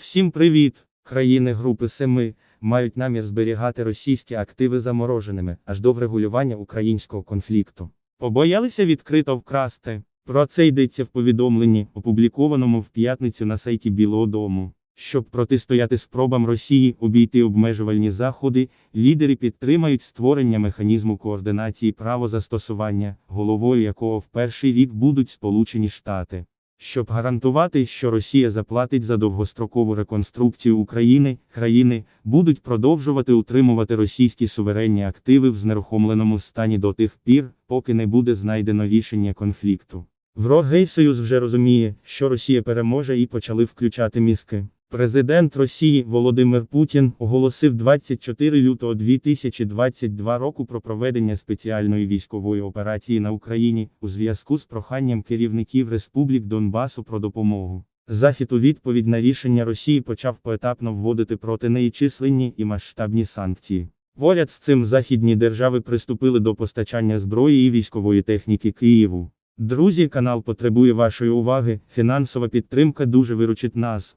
Всім привіт! Країни Групи Семи мають намір зберігати російські активи замороженими аж до врегулювання українського конфлікту. Побоялися відкрито вкрасти. Про це йдеться в повідомленні, опублікованому в п'ятницю на сайті Білого Дому. Щоб протистояти спробам Росії обійти обмежувальні заходи, лідери підтримають створення механізму координації правозастосування, головою якого в перший рік будуть Сполучені Штати. Щоб гарантувати, що Росія заплатить за довгострокову реконструкцію України, країни будуть продовжувати утримувати російські суверенні активи в знерухомленому стані до тих пір, поки не буде знайдено рішення конфлікту. Врогей Союз вже розуміє, що Росія переможе і почали включати мізки. Президент Росії Володимир Путін оголосив 24 лютого 2022 року про проведення спеціальної військової операції на Україні у зв'язку з проханням керівників республік Донбасу про допомогу. Захід у відповідь на рішення Росії почав поетапно вводити проти неї численні і масштабні санкції. Поряд з цим західні держави приступили до постачання зброї і військової техніки Києву. Друзі, канал потребує вашої уваги. Фінансова підтримка дуже виручить нас.